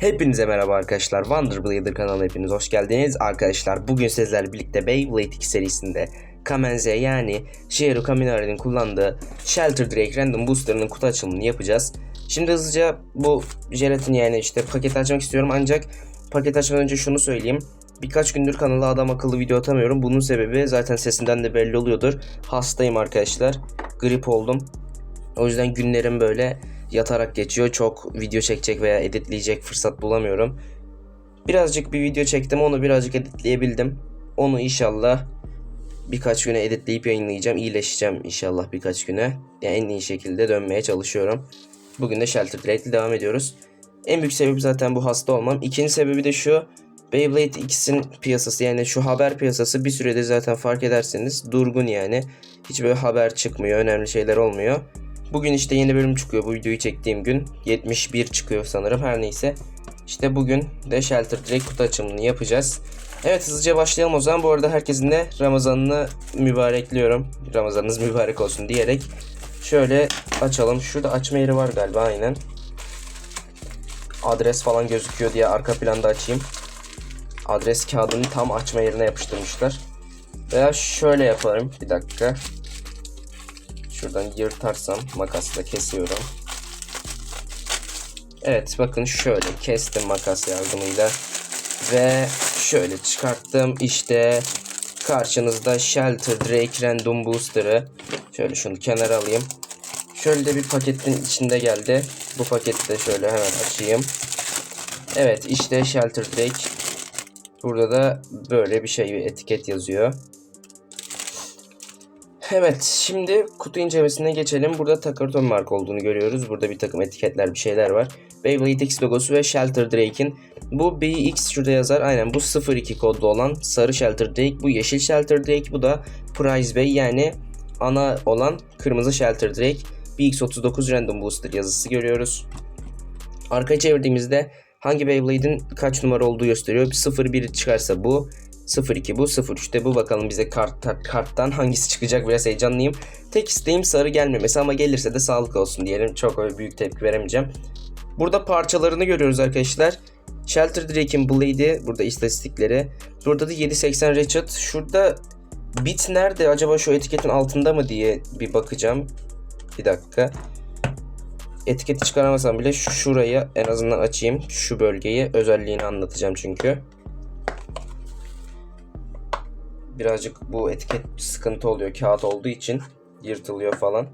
Hepinize merhaba arkadaşlar. Wonder Blader kanalına hepiniz hoş geldiniz. Arkadaşlar bugün sizlerle birlikte Beyblade 2 serisinde Kamenze yani Shigeru Kaminari'nin kullandığı Shelter Drake Random Booster'ının kutu açılımını yapacağız. Şimdi hızlıca bu jelatin yani işte paket açmak istiyorum ancak paket açmadan önce şunu söyleyeyim. Birkaç gündür kanala adam akıllı video atamıyorum. Bunun sebebi zaten sesinden de belli oluyordur. Hastayım arkadaşlar. Grip oldum. O yüzden günlerim böyle yatarak geçiyor. Çok video çekecek veya editleyecek fırsat bulamıyorum. Birazcık bir video çektim. Onu birazcık editleyebildim. Onu inşallah birkaç güne editleyip yayınlayacağım. İyileşeceğim inşallah birkaç güne. Yani en iyi şekilde dönmeye çalışıyorum. Bugün de Shelter Trade ile devam ediyoruz. En büyük sebebi zaten bu hasta olmam. İkinci sebebi de şu. Beyblade X'in piyasası yani şu haber piyasası bir sürede zaten fark ederseniz durgun yani. Hiç böyle haber çıkmıyor, önemli şeyler olmuyor. Bugün işte yeni bölüm çıkıyor bu videoyu çektiğim gün. 71 çıkıyor sanırım her neyse. İşte bugün de Shelter Drake kutu açılımını yapacağız. Evet hızlıca başlayalım o zaman. Bu arada herkesin de Ramazan'ını mübarekliyorum. Ramazanınız mübarek olsun diyerek. Şöyle açalım. Şurada açma yeri var galiba aynen. Adres falan gözüküyor diye arka planda açayım. Adres kağıdını tam açma yerine yapıştırmışlar. Veya şöyle yaparım. Bir dakika. Şuradan yırtarsam makasla kesiyorum. Evet bakın şöyle kestim makas yardımıyla. Ve şöyle çıkarttım. İşte karşınızda Shelter Drake Random Booster'ı. Şöyle şunu kenara alayım. Şöyle de bir paketin içinde geldi. Bu paketi de şöyle hemen açayım. Evet işte Shelter Drake. Burada da böyle bir şey bir etiket yazıyor. Evet şimdi kutu incelemesine geçelim. Burada Takarton marka olduğunu görüyoruz. Burada bir takım etiketler bir şeyler var. Beyblade X logosu ve Shelter Drake'in. Bu BX şurada yazar. Aynen bu 02 kodlu olan sarı Shelter Drake. Bu yeşil Shelter Drake. Bu da Prize Bey yani ana olan kırmızı Shelter Drake. BX39 Random Booster yazısı görüyoruz. Arkaya çevirdiğimizde hangi Beyblade'in kaç numara olduğu gösteriyor. 01 çıkarsa bu. 02 bu 03'te bu bakalım bize kart, karttan hangisi çıkacak biraz heyecanlıyım. Tek isteğim sarı gelmemesi ama gelirse de sağlık olsun diyelim. Çok öyle büyük tepki veremeyeceğim. Burada parçalarını görüyoruz arkadaşlar. Shelter Drake'in Blade'i burada istatistikleri. Burada da 780 Ratchet. Şurada bit nerede acaba şu etiketin altında mı diye bir bakacağım. Bir dakika. Etiketi çıkaramasam bile şurayı en azından açayım. Şu bölgeyi özelliğini anlatacağım çünkü. Birazcık bu etiket sıkıntı oluyor kağıt olduğu için yırtılıyor falan.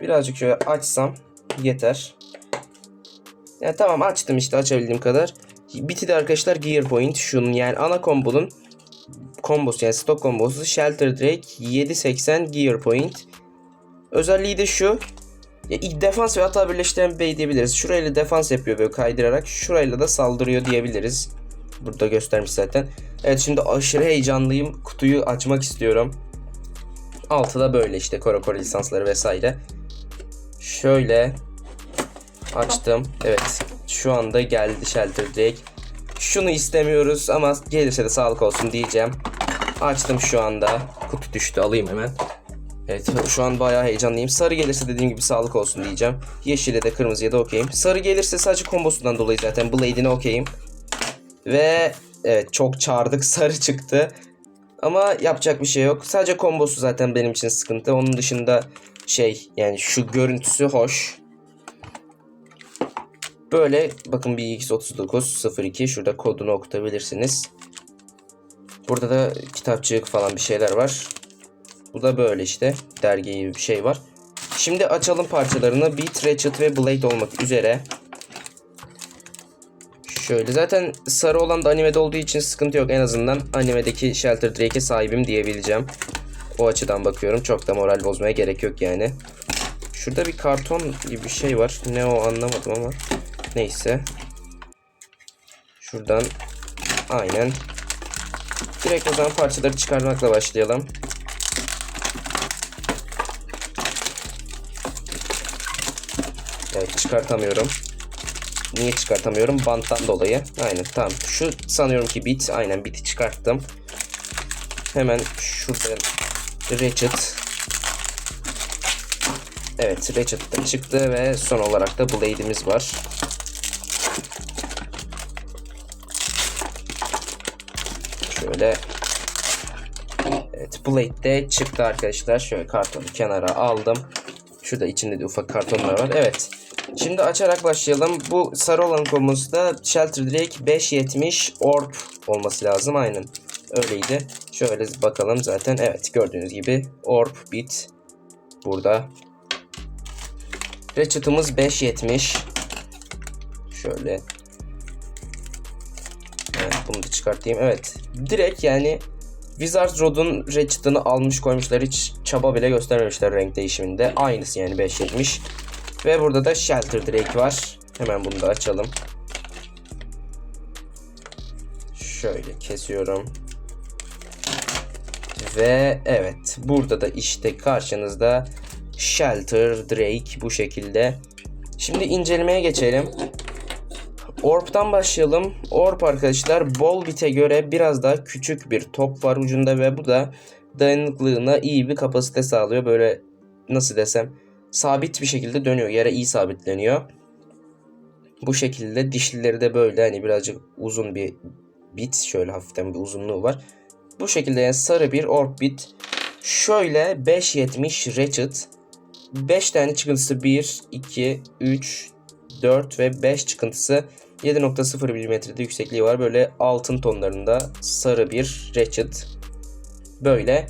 Birazcık şöyle açsam yeter. Yani tamam açtım işte açabildiğim kadar. Biti de arkadaşlar Gear Point şunun yani ana kombonun kombosu yani stok kombosu Shelter Drake 780 Gear Point. Özelliği de şu. Ya ilk defans ve hata birleştiren bey diyebiliriz. Şurayla defans yapıyor böyle kaydırarak. Şurayla da saldırıyor diyebiliriz. Burada göstermiş zaten. Evet şimdi aşırı heyecanlıyım. Kutuyu açmak istiyorum. Altı da böyle işte Koro Koro lisansları vesaire. Şöyle açtım. Evet şu anda geldi Shelter Drake. Şunu istemiyoruz ama gelirse de sağlık olsun diyeceğim. Açtım şu anda. Kutu düştü alayım hemen. Evet şu an bayağı heyecanlıyım. Sarı gelirse dediğim gibi sağlık olsun diyeceğim. Yeşile de kırmızıya da okeyim. Sarı gelirse sadece kombosundan dolayı zaten Blade'ine okeyim. Ve evet çok çağırdık sarı çıktı. Ama yapacak bir şey yok. Sadece kombosu zaten benim için sıkıntı. Onun dışında şey yani şu görüntüsü hoş. Böyle bakın bir X39 02 şurada kodunu okutabilirsiniz. Burada da kitapçık falan bir şeyler var. Bu da böyle işte dergi gibi bir şey var. Şimdi açalım parçalarını. Beat, Ratchet ve Blade olmak üzere. Şöyle zaten sarı olan da animede olduğu için sıkıntı yok. En azından animedeki Shelter Drake'e sahibim diyebileceğim. O açıdan bakıyorum. Çok da moral bozmaya gerek yok yani. Şurada bir karton gibi bir şey var. Ne o anlamadım ama. Neyse. Şuradan aynen. Direkt o zaman parçaları çıkarmakla başlayalım. Evet çıkartamıyorum. Niye çıkartamıyorum? Banttan dolayı. Aynen tamam. Şu sanıyorum ki bit. Aynen biti çıkarttım. Hemen şurada Ratchet. Evet Ratchet de çıktı ve son olarak da Blade'imiz var. Şöyle Evet Blade de çıktı arkadaşlar. Şöyle kartonu kenara aldım. Şurada içinde de ufak kartonlar var. Evet. Şimdi açarak başlayalım. Bu sarı olan kombomuzda Shelter Drake 570 Orb olması lazım. Aynen. Öyleydi. Şöyle bakalım zaten. Evet gördüğünüz gibi Orb bit burada. Ratchet'ımız 570. Şöyle. Evet bunu da çıkartayım. Evet. Direkt yani Wizard Rod'un Ratchet'ını almış koymuşlar. Hiç çaba bile göstermemişler renk değişiminde. Aynısı yani 570. Ve burada da Shelter Drake var. Hemen bunu da açalım. Şöyle kesiyorum. Ve evet burada da işte karşınızda Shelter Drake bu şekilde. Şimdi incelemeye geçelim. Orb'dan başlayalım. Orb arkadaşlar bol bite göre biraz daha küçük bir top var ucunda ve bu da dayanıklılığına iyi bir kapasite sağlıyor. Böyle nasıl desem sabit bir şekilde dönüyor. Yere iyi sabitleniyor. Bu şekilde dişlileri de böyle hani birazcık uzun bir bit. Şöyle hafiften bir uzunluğu var. Bu şekilde yani sarı bir orb bit. Şöyle 5.70 ratchet. 5 tane çıkıntısı 1, 2, 3, 4 ve 5 çıkıntısı 7.0 mm'de yüksekliği var. Böyle altın tonlarında sarı bir ratchet. Böyle.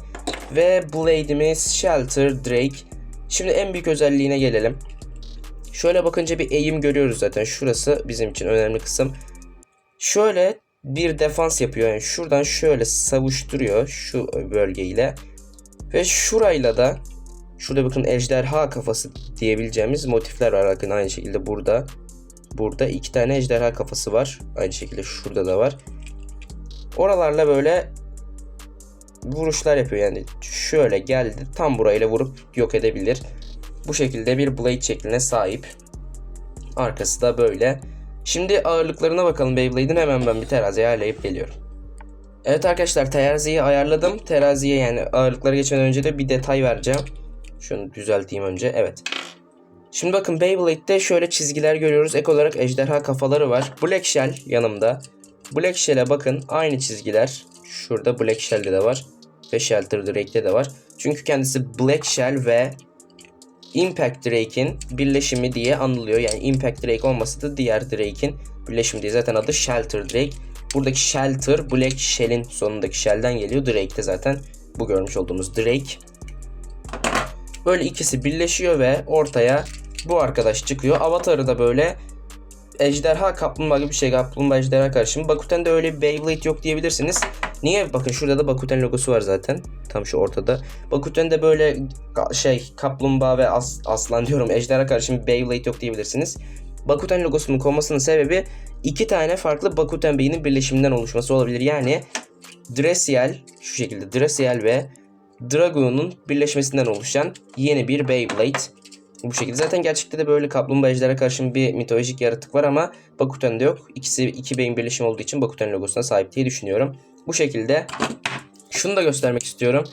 Ve blade'imiz Shelter Drake. Şimdi en büyük özelliğine gelelim. Şöyle bakınca bir eğim görüyoruz zaten. Şurası bizim için önemli kısım. Şöyle bir defans yapıyor. Yani şuradan şöyle savuşturuyor şu bölgeyle. Ve şurayla da şurada bakın ejderha kafası diyebileceğimiz motifler var. Bakın aynı şekilde burada. Burada iki tane ejderha kafası var. Aynı şekilde şurada da var. Oralarla böyle vuruşlar yapıyor. Yani şöyle geldi tam burayla vurup yok edebilir. Bu şekilde bir blade şekline sahip. Arkası da böyle. Şimdi ağırlıklarına bakalım Beyblade'in hemen ben bir teraziye ayarlayıp geliyorum. Evet arkadaşlar teraziyi ayarladım. Teraziye yani ağırlıkları geçmeden önce de bir detay vereceğim. Şunu düzelteyim önce. Evet. Şimdi bakın Beyblade'de şöyle çizgiler görüyoruz. Ek olarak ejderha kafaları var. Black Shell yanımda. Black Shell'e bakın aynı çizgiler. Şurada Black Shell'de de var. Ve Shelter Drake'de de var. Çünkü kendisi Black Shell ve Impact Drake'in birleşimi diye anılıyor. Yani Impact Drake olmasa da diğer Drake'in birleşimi diye zaten adı Shelter Drake. Buradaki Shelter Black Shell'in sonundaki Shell'den geliyor. Drake de zaten bu görmüş olduğumuz Drake. Böyle ikisi birleşiyor ve ortaya bu arkadaş çıkıyor. Avatarı da böyle ejderha kaplumbağa gibi bir şey. Kaplumbağa ejderha karışımı. Bakuten'de öyle bir Beyblade yok diyebilirsiniz. Niye? Bakın şurada da Bakuten logosu var zaten. Tam şu ortada. Bakuten'de böyle şey kaplumbağa ve as, aslan diyorum ejderha karışımı Beyblade yok diyebilirsiniz. Bakuten logosunun konmasının sebebi iki tane farklı Bakuten beynin birleşiminden oluşması olabilir. Yani Dressiel şu şekilde Dressiel ve Dragoon'un birleşmesinden oluşan yeni bir Beyblade. Bu şekilde. Zaten gerçekte de böyle kaplumbağa ejderha karşın bir mitolojik yaratık var ama Bakuten'de yok. İkisi iki beyin birleşimi olduğu için Bakuten logosuna sahip diye düşünüyorum. Bu şekilde şunu da göstermek istiyorum.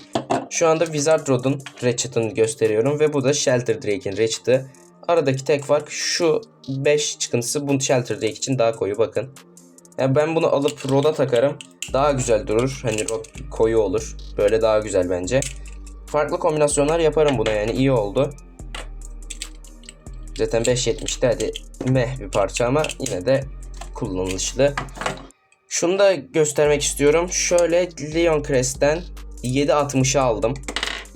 Şu anda Wizard Rod'un Ratchet'ını gösteriyorum ve bu da Shelter Drake'in Ratchet'ı. Aradaki tek fark şu 5 çıkıntısı bu Shelter Drake için daha koyu bakın. Yani ben bunu alıp Rod'a takarım. Daha güzel durur. Hani Rod koyu olur. Böyle daha güzel bence. Farklı kombinasyonlar yaparım buna yani iyi oldu. Zaten 5.70'de hadi meh bir parça ama yine de kullanışlı. Şunu da göstermek istiyorum. Şöyle Leon Crest'ten 7.60'ı aldım.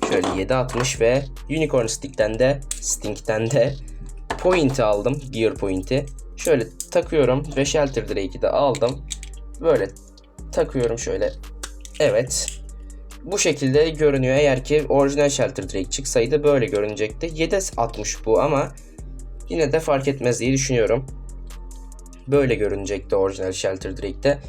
Şöyle 7.60 ve Unicorn Stick'ten de Stink'ten de Point'i aldım. Gear Point'i. Şöyle takıyorum ve Shelter Drake'i de aldım. Böyle takıyorum şöyle. Evet. Bu şekilde görünüyor. Eğer ki orijinal Shelter Drake çıksaydı böyle görünecekti. 7.60 bu ama yine de fark etmez diye düşünüyorum. Böyle görünecekti orijinal Shelter Drake'de.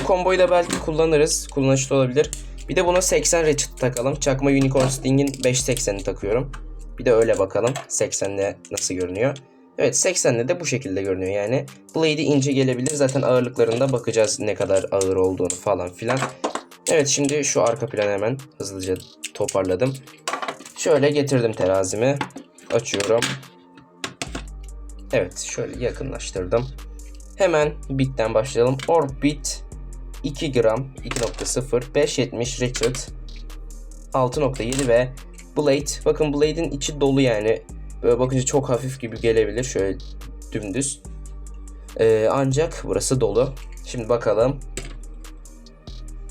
Bu komboyu da belki kullanırız. Kullanışlı olabilir. Bir de buna 80 Ratchet takalım. Çakma Unicorn Sting'in 5.80'i takıyorum. Bir de öyle bakalım 80'le nasıl görünüyor. Evet 80'le de bu şekilde görünüyor yani. Blade'i ince gelebilir. Zaten ağırlıklarında bakacağız ne kadar ağır olduğunu falan filan. Evet şimdi şu arka planı hemen hızlıca toparladım. Şöyle getirdim terazimi. Açıyorum. Evet şöyle yakınlaştırdım. Hemen bitten başlayalım. Orbit 2 gram 2.0 5.70 Richard 6.7 ve Blade. Bakın Blade'in içi dolu yani. Böyle bakınca çok hafif gibi gelebilir. Şöyle dümdüz. Ee, ancak burası dolu. Şimdi bakalım.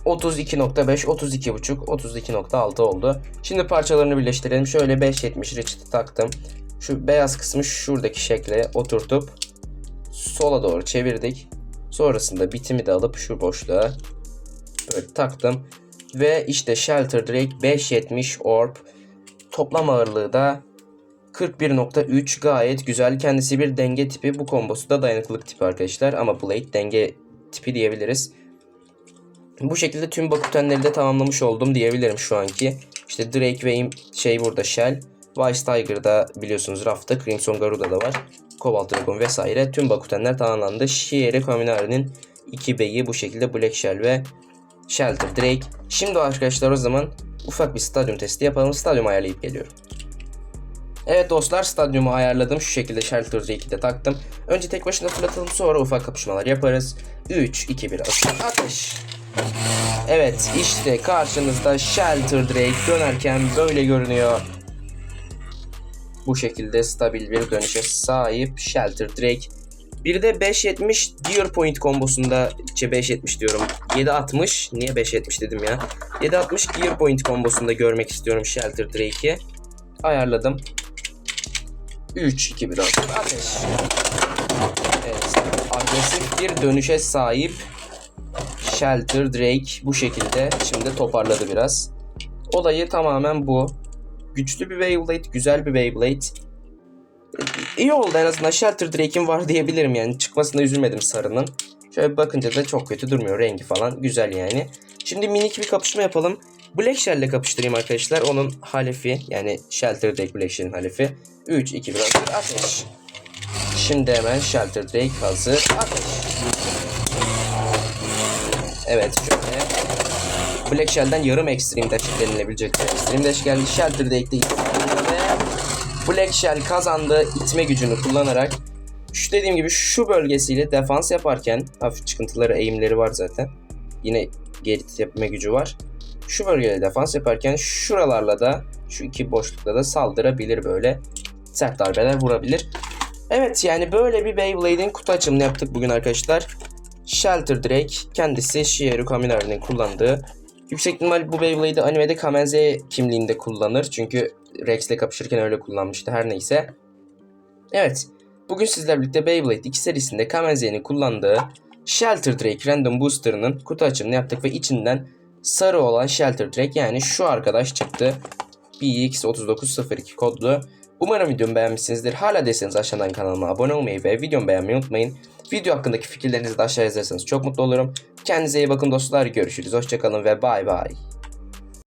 32.5, 32.5, 32.6 oldu. Şimdi parçalarını birleştirelim. Şöyle 5.70 Richard'ı taktım. Şu beyaz kısmı şuradaki şekle oturtup sola doğru çevirdik. Sonrasında bitimi de alıp şu boşluğa böyle taktım. Ve işte Shelter Drake 5.70 Orb. Toplam ağırlığı da 41.3 gayet güzel. Kendisi bir denge tipi. Bu kombosu da dayanıklılık tipi arkadaşlar. Ama Blade denge tipi diyebiliriz. Bu şekilde tüm bakutenleri de tamamlamış oldum diyebilirim şu anki. İşte Drake ve şey burada Shell. Vice Tiger'da biliyorsunuz rafta. Crimson Garuda da var. Cobalt Dragon vesaire. Tüm bakutenler tamamlandı. Shieri Kaminari'nin 2 beyi bu şekilde Black Shell ve Shelter Drake. Şimdi arkadaşlar o zaman ufak bir stadyum testi yapalım. Stadyum ayarlayıp geliyorum. Evet dostlar stadyumu ayarladım. Şu şekilde Shelter Drake'i de taktım. Önce tek başına fırlatalım sonra ufak kapışmalar yaparız. 3, 2, 1 ateş. Evet işte karşınızda Shelter Drake dönerken böyle görünüyor. Bu şekilde stabil bir dönüşe sahip Shelter Drake. Bir de 5.70 Deer Point kombosunda şey 5.70 diyorum. 7.60 niye 5.70 dedim ya. 7.60 Gear Point kombosunda görmek istiyorum Shelter Drake'i. Ayarladım. 3 2 1 ateş. Evet. Agresif bir dönüşe sahip Shelter Drake bu şekilde şimdi toparladı biraz. Olayı tamamen bu. Güçlü bir Beyblade, güzel bir Beyblade. İyi oldu en azından Shelter Drake'in var diyebilirim yani. Çıkmasına üzülmedim sarının. Şöyle bakınca da çok kötü durmuyor. Rengi falan güzel yani. Şimdi minik bir kapışma yapalım. Black Shell ile kapıştırayım arkadaşlar. Onun halefi yani Shelter Drake Black Shell'in halefi. 3, 2, 1 hazır. Ateş. Şimdi hemen Shelter Drake hazır. Ateş. Evet şöyle. Black Shell'den yarım Extreme Dash denilebilecek Extreme Dash geldi. Shelter Drake'de ve Black Shell kazandı itme gücünü kullanarak. Şu dediğim gibi şu bölgesiyle defans yaparken hafif çıkıntıları eğimleri var zaten. Yine geri tepme gücü var. Şu bölgede defans yaparken şuralarla da şu iki boşlukta da saldırabilir böyle. Sert darbeler vurabilir. Evet yani böyle bir Beyblade'in kutu açımını yaptık bugün arkadaşlar. Shelter Drake kendisi Shigeru Kaminari'nin kullandığı. Yüksek ihtimal bu Beyblade'i animede Kamenze kimliğinde kullanır. Çünkü Rex'le kapışırken öyle kullanmıştı her neyse. Evet. Bugün sizlerle birlikte Beyblade 2 serisinde Kamenze'nin kullandığı Shelter Drake Random Booster'ının kutu açımını yaptık ve içinden sarı olan Shelter Drake yani şu arkadaş çıktı. BX3902 kodlu. Umarım videomu beğenmişsinizdir. Hala değilseniz aşağıdan kanalıma abone olmayı ve videomu beğenmeyi unutmayın. Video hakkındaki fikirlerinizi de aşağıya yazarsanız çok mutlu olurum. Kendinize iyi bakın dostlar. Görüşürüz. Hoşçakalın ve bay bay.